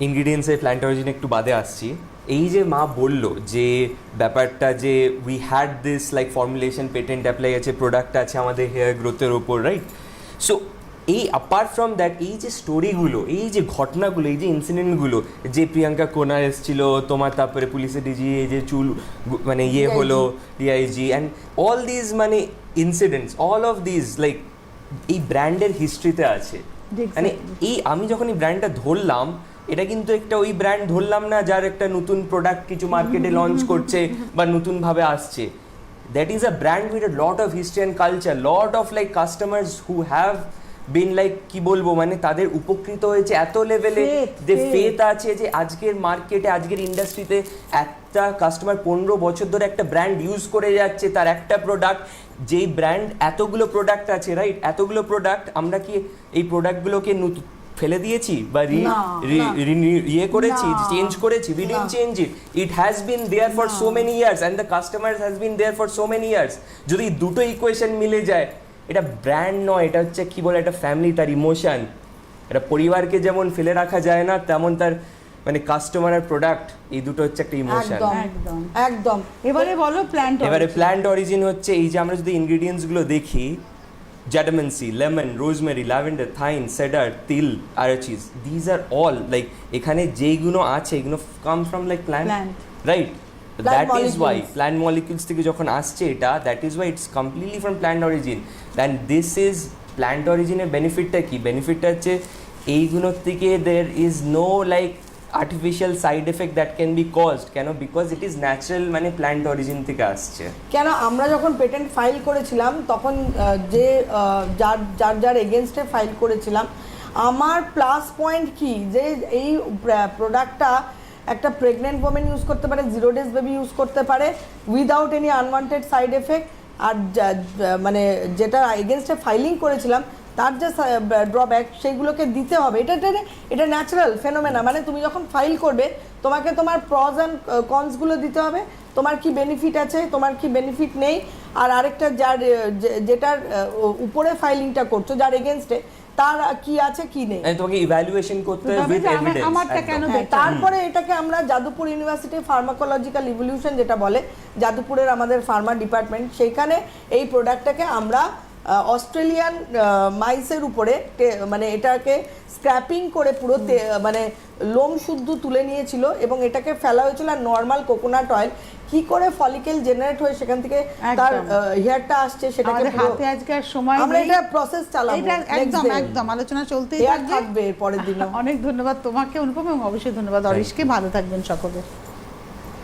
ইনগ্রিডিয়েন্টসের plant origin একটু বাদে আসছি। এই যে মা বলল যে ব্যাপারটা যে we had this like formulation patent apply আছে প্রোডাক্ট আছে আমাদের হেয়ার গ্রোথের ওপর রাইট সো এই অ্যাপার্ট ফ্রম দ্যাট এই যে স্টোরিগুলো এই যে ঘটনাগুলো এই যে ইনসিডেন্টগুলো যে প্রিয়াঙ্কা কোনা এসেছিল তোমার তারপরে পুলিশে ডিজি এই যে চুল মানে ইয়ে হলো ডিআইজি অ্যান্ড অল দিজ মানে incidents all of these like এই ব্র্যান্ডের হিস্ট্রিতে আছে। মানে এই আমি যখন এই ব্র্যান্ডটা ধরলাম এটা কিন্তু একটা ওই ব্র্যান্ড ধরলাম না যার একটা নতুন প্রোডাক্ট কিছু মার্কেটে লঞ্চ করছে বা নতুনভাবে আসছে that is a brand with lot of history and culture lot of like customers who have been like কি বলব মানে তাদের উপকৃত হয়েছে এত লেভেলে যে. ফেথ আছে যে আজকের মার্কেটে আজকের ইন্ডাস্ট্রিতে একটা কাস্টমার পনেরো বছর ধরে একটা ব্র্যান্ড ইউজ করে যাচ্ছে তার একটা প্রোডাক্ট যেই ব্র্যান্ড এতগুলো প্রোডাক্ট আছে রাইট এতগুলো প্রোডাক্ট আমরা কি এই প্রোডাক্টগুলোকে নতুন ফেলে দিয়েছি বা ইয়ে করেছি চেঞ্জ করেছি উই ডিডন্ট না। Change it it has been there for so many years and the customers has been there for so many years যদি দুটো ইকুয়েশন মিলে যায় এটা ব্র্যান্ড নয় এটা হচ্ছে কি বলে একটা ফ্যামিলি তার ইমোশন এটা পরিবারকে যেমন ফেলে রাখা যায় না তেমন তার মানে কাস্টমার আর প্রোডাক্ট এই দুটো হচ্ছে একটা ইমোশন একদম একদম। একদম। এবারে বলো প্ল্যান্ট এবারে প্ল্যান্ট অরিজিন হচ্ছে এই যে আমরা যদি ইনগ্রিডিয়েন্টসগুলো দেখি jatamansi lemon rosemary lavender thyme cedar তিল arachis these are all like এখানে যেইগুলো আছে এগুলো come from like plant right that is why. Plant molecules থেকে যখন আসছে এটা that is why it's completely from plant origin and this is plant অরিজিনের বেনিফিটটা কি? বেনিফিটটা হচ্ছে এইগুলোর থেকে there is no like artificial side effect that can be caused কেন? বিকজ ইট ইজ ন্যাচারাল মানে প্ল্যান্ট অরিজিন থেকে আসছে। কেন? আমরা যখন পেটেন্ট ফাইল করেছিলাম, তখন যে যার যার যার এগেনস্টে ফাইল করেছিলাম, আমার প্লাস পয়েন্ট কি? যে, এই প্রোডাক্টটা একটা প্রেগনেন্ট ওমেন ইউজ করতে পারে জিরো ডেজ বেবি ইউজ করতে পারে without any unwanted side effect আর মানে যেটা এগেনস্টে ফাইলিং করেছিলাম তার যে ড্রব্যাক সেগুলোকে দিতে হবে। এটা এটা এটা ন্যাচারাল ফেনোমেনা মানে তুমি যখন ফাইল করবে তোমাকে তোমার প্রজ অ্যান্ড কনসগুলো দিতে হবে। তোমার কি বেনিফিট আছে তোমার কি বেনিফিট নেই। আর আরেকটা যার যেটার উপরে ফাইলিংটা করছ যার এগেনস্টে তার কি আছে কি নেই। মানে তোমাকে ইভ্যালুয়েশন করতে হবে উইথ এভিডেন্স আমারটা কেন হ্যাঁ, তারপরে এটাকে আমরা যাদবপুর ইউনিভার্সিটি ফার্মাকোলজিক্যাল ইভলিউশন যেটা বলে যাদবপুরের আমাদের ফার্মা ডিপার্টমেন্ট সেইখানে এই প্রোডাক্টটাকে আমরা অস্ট্রেলিয়ান মাইসের উপরে মানে এটাকে স্ক্র্যাপিং করে পুরো মানে লোম শুদ্ধ তুলে নিয়েছিল এবং এটাকে ফেলা হয়েছিল আর নর্মাল কোকোনাট অয়েল। কি করে ফলিকেল জেনারেট হয়ে সেখান থেকে তার হেয়ারটা আসছে সেটাকে হাতে আজকে আর সময় আমরা এটা প্রসেস চালাবো। এটা একদম একদম। আলোচনা চলতেই থাকবে। পরের দিনও। অনেক ধন্যবাদ তোমাকে অনুপম এবং অবশ্যই ধন্যবাদ। অরিশকে ভালো থাকবেন সকলে।